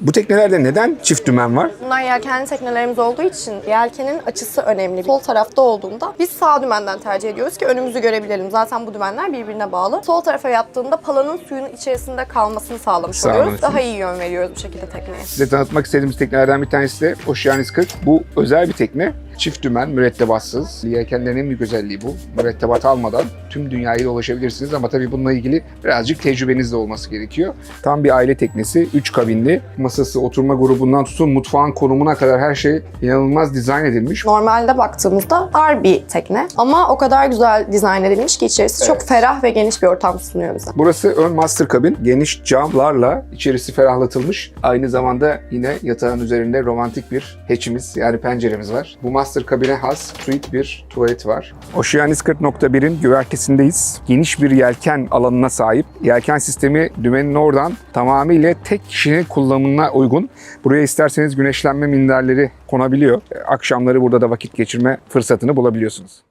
Bu teknelerde neden çift dümen var? Bunlar yelkenli teknelerimiz olduğu için yelkenin açısı önemli. Sol tarafta olduğunda biz sağ dümenden tercih ediyoruz ki önümüzü görebilelim. Zaten bu dümenler birbirine bağlı. Sol tarafa yattığında palanın suyun içerisinde kalmasını sağlamış Sağlamış. oluyoruz. Daha iyi yön veriyoruz bu şekilde tekneye. Size tanıtmak istediğimiz teknelerden bir tanesi de Oceanis 40. Bu özel bir tekne. Çift dümen, mürettebatsız. Yelkenlerin en büyük özelliği bu. Mürettebat almadan tüm dünyayı dolaşabilirsiniz ama tabii bununla ilgili birazcık tecrübeniz de olması gerekiyor. Tam bir aile teknesi, 3 kabinli. Masası, oturma grubundan tutun mutfağın konumuna kadar her şey inanılmaz dizayn edilmiş. Normalde baktığımızda dar bir tekne ama o kadar güzel dizayn edilmiş ki içerisi çok ferah ve geniş bir ortam sunuyor bize. Burası ön master kabin. Geniş camlarla içerisi ferahlatılmış. Aynı zamanda yine yatağın üzerinde romantik bir hatch'imiz yani penceremiz var. Bu master kabine has suite bir tuvalet var. Oceanis 40.1'in güvertesindeyiz. Geniş bir yelken alanına sahip. Yelken sistemi dümenin oradan tamamıyla tek kişinin kullanımına uygun. Buraya isterseniz güneşlenme minderleri konabiliyor. Akşamları burada da vakit geçirme fırsatını bulabiliyorsunuz.